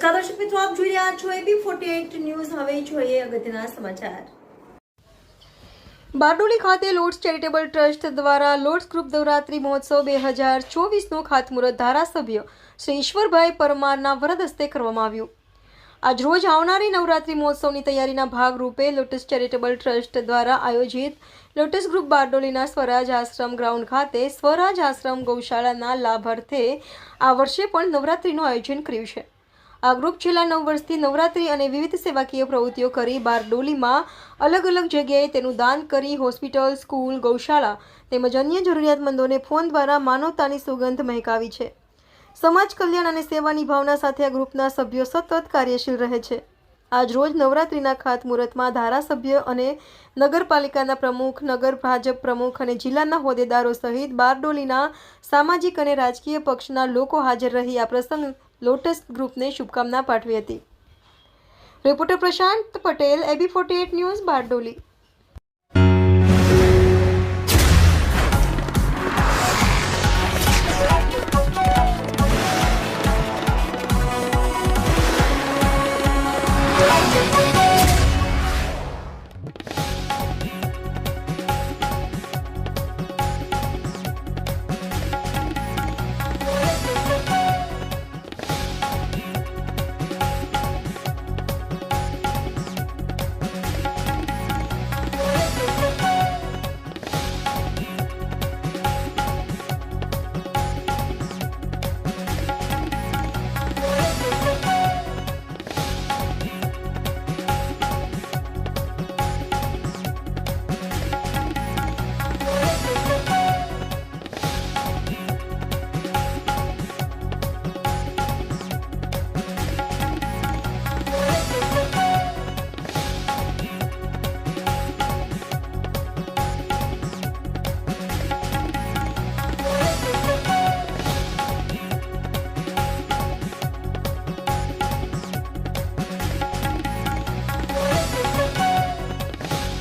નમસ્કાર, દર્શક મિત્રો, આપ જોઈ રહ્યા છો એબી ફોર્ટી એઇટ ન્યૂઝ. હવે જોઈએ અગત્યના સમાચાર. બારડોલી ખાતે લોર્ડ્સ ચેરિટેબલ ટ્રસ્ટ દ્વારા લોર્ડ્સ ગ્રુપ નવરાત્રી મહોત્સવ બે હજાર ચોવીસનું ખાતમુહૂર્ત ધારાસભ્ય શ્રી ઈશ્વરભાઈ પરમારના વરદ હસ્તે કરવામાં આવ્યું. આજરોજ આવનારી નવરાત્રી મહોત્સવની તૈયારીના ભાગરૂપે લોટસ ચેરિટેબલ ટ્રસ્ટ દ્વારા આયોજિત લોટસ ગ્રુપ બારડોલીના સ્વરાજ આશ્રમ ગ્રાઉન્ડ ખાતે સ્વરાજ આશ્રમ ગૌશાળાના લાભાર્થે આ વર્ષે પણ નવરાત્રીનું આયોજન કર્યું છે. આ ગ્રુપ છેલ્લા નવ વર્ષથી નવરાત્રી અને વિવિધ સેવાકીય પ્રવૃત્તિઓ કરી બારડોલીમાં અલગ અલગ જગ્યાએ તેનું દાન કરી હોસ્પિટલ, સ્કૂલ, ગૌશાળા તેમજ અન્ય જરૂરિયાતમંદોને ફોન દ્વારા માનવતાની સુગંધ મહેકાવી છે. સમાજ કલ્યાણ અને સેવાની ભાવના સાથે આ ગ્રુપના સભ્યો સતત કાર્યશીલ રહે છે. આજ રોજ નવરાત્રિના ખાતમુહૂર્તમાં ધારાસભ્ય અને નગરપાલિકાના પ્રમુખ, નગર ભાજપ પ્રમુખ અને જિલ્લાના હોદ્દેદારો સહિત બારડોલીના સામાજિક અને રાજકીય પક્ષના લોકો હાજર રહી આ પ્રસંગ લોટસ ગ્રુપને શુભકામના પાઠવી હતી. Reporter Prashant Patel, AB forty eight news, Bardoli.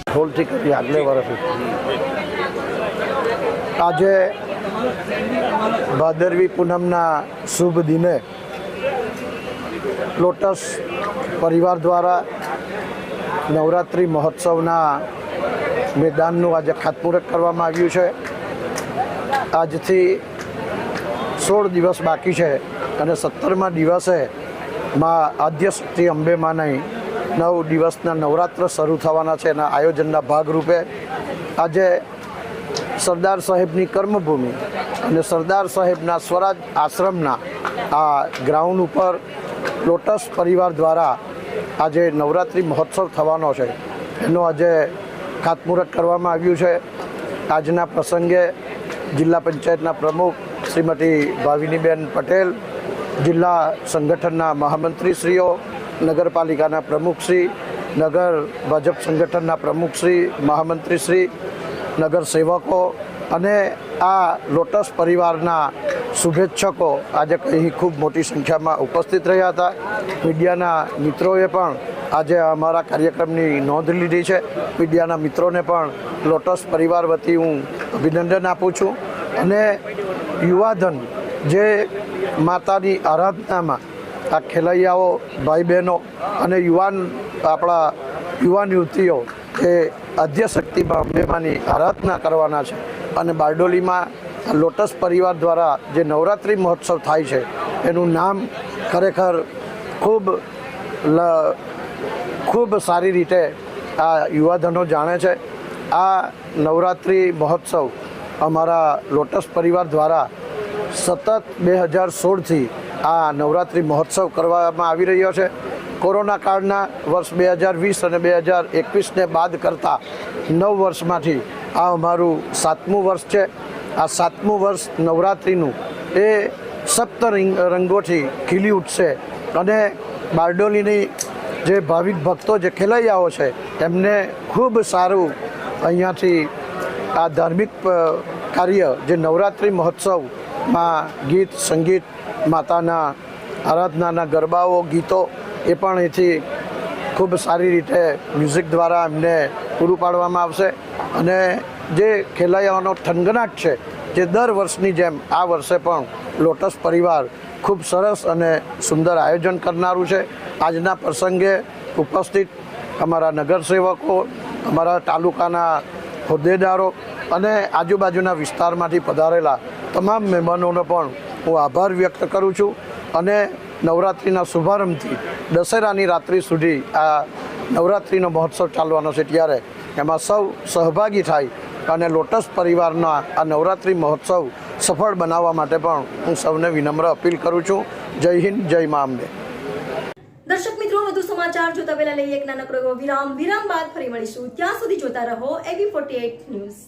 ઢોલથી કરી આગલે વર્ષે. આજે ભાદરવી પૂનમના શુભ દિને લોટસ પરિવાર દ્વારા નવરાત્રિ મહોત્સવના મેદાનનું આજે ખાતમુહૂર્ત કરવામાં આવ્યું છે. આજથી સોળ દિવસ બાકી છે અને સત્તરમા દિવસે માં આદ્ય અંબે માની નવ દિવસના નવરાત્ર શરૂ થવાના છે એના આયોજનના ભાગરૂપે આજે સરદાર સાહેબની કર્મભૂમિ અને સરદાર સાહેબના સ્વરાજ આશ્રમના આ ગ્રાઉન્ડ ઉપર લોટસ પરિવાર દ્વારા આજે નવરાત્રિ મહોત્સવ થવાનો છે. એનો આજે ખાતમુહૂર્ત કરવામાં આવ્યું છે. આજના પ્રસંગે જિલ્લા પંચાયતના પ્રમુખ શ્રીમતી ભાવિનીબેન પટેલ, જિલ્લા સંગઠનના મહામંત્રીશ્રીઓ નગરપાલિકાના પ્રમુખશ્રી નગર ભાજપ સંગઠનના પ્રમુખશ્રી મહામંત્રીશ્રી નગર સેવકો અને આ લોટસ પરિવારના શુભેચ્છકો આજે અહીં ખૂબ મોટી સંખ્યામાં ઉપસ્થિત રહ્યા હતા. મીડિયાના મિત્રોએ પણ આજે અમારા કાર્યક્રમની નોંધ લીધી છે. મીડિયાના મિત્રોને પણ લોટસ પરિવાર વતી હું અભિનંદન આપું છું. અને યુવાધન જે માતાની આરાધનામાં આ ખેલૈયાઓ ભાઈ બહેનો અને યુવાન આપણા યુવાન યુવતીઓ એ આદ્યશક્તિમાં અંબેમાની આરાધના કરવાના છે. અને બારડોલીમાં લોટસ પરિવાર દ્વારા જે નવરાત્રિ મહોત્સવ થાય છે, એનું નામ ખરેખર ખૂબ ખૂબ સારી રીતે આ યુવાધનો જાણે છે. આ નવરાત્રિ મહોત્સવ અમારા લોટસ પરિવાર દ્વારા સતત બે હજાર સોળથી આ નવરાત્રિ મહોત્સવ કરવામાં આવી રહ્યો છે. કોરોના કાળના વર્ષ બે હજાર વીસ અને બે હજાર એકવીસને બાદ કરતાં નવ વર્ષમાંથી આ અમારું સાતમું વર્ષ છે. આ સાતમું વર્ષ નવરાત્રિનું એ સપ્ત રંગ, રંગોથી ખીલી ઉઠશે અને બારડોલીની જે ભાવિક ભક્તો, જે ખેલૈયાઓ છે, એમને ખૂબ સારું અહીંયાથી આ ધાર્મિક કાર્ય, જે નવરાત્રિ મહોત્સવમાં ગીત, સંગીત માતાના આરાધનાના ગરબાઓ, ગીતો એ પણ અહીંથી ખૂબ સારી રીતે મ્યુઝિક દ્વારા એમને પૂરું પાડવામાં આવશે. અને જે ખેલૈયાઓનો થનગનાટ છે, જે દર વર્ષની જેમ આ વર્ષે પણ લોટસ પરિવાર ખૂબ સરસ અને સુંદર આયોજન કરનારું છે. આજના પ્રસંગે ઉપસ્થિત અમારા નગરસેવકો, અમારા તાલુકાના હોદ્દેદારો અને આજુબાજુના વિસ્તારમાંથી પધારેલા તમામ મહેમાનોનો પણ હું આભાર વ્યક્ત કરું છું અને નવરાત્રિના શુભારંભથી દશેરાની રાત્રિ સુધી આ નવરાત્રિનો મહોત્સવ ચાલવાનો છે ત્યારે એમાં સૌ સહભાગી થાય અને લોટસ પરિવારના આ નવરાત્રિ મહોત્સવ સફળ બનાવવા માટે પણ હું સૌને વિનમ્ર અપીલ કરું છું. જય હિન્દ, જય મા અંબે. દર્શક મિત્રો, વધુ સમાચાર જોતા પહેલા લઈએ એક નાનકડો વિરામ. વિરામ બાદ ફરી મળીશું. ત્યાં સુધી જોતા રહો એવી ફોર્ટી ન્યૂઝ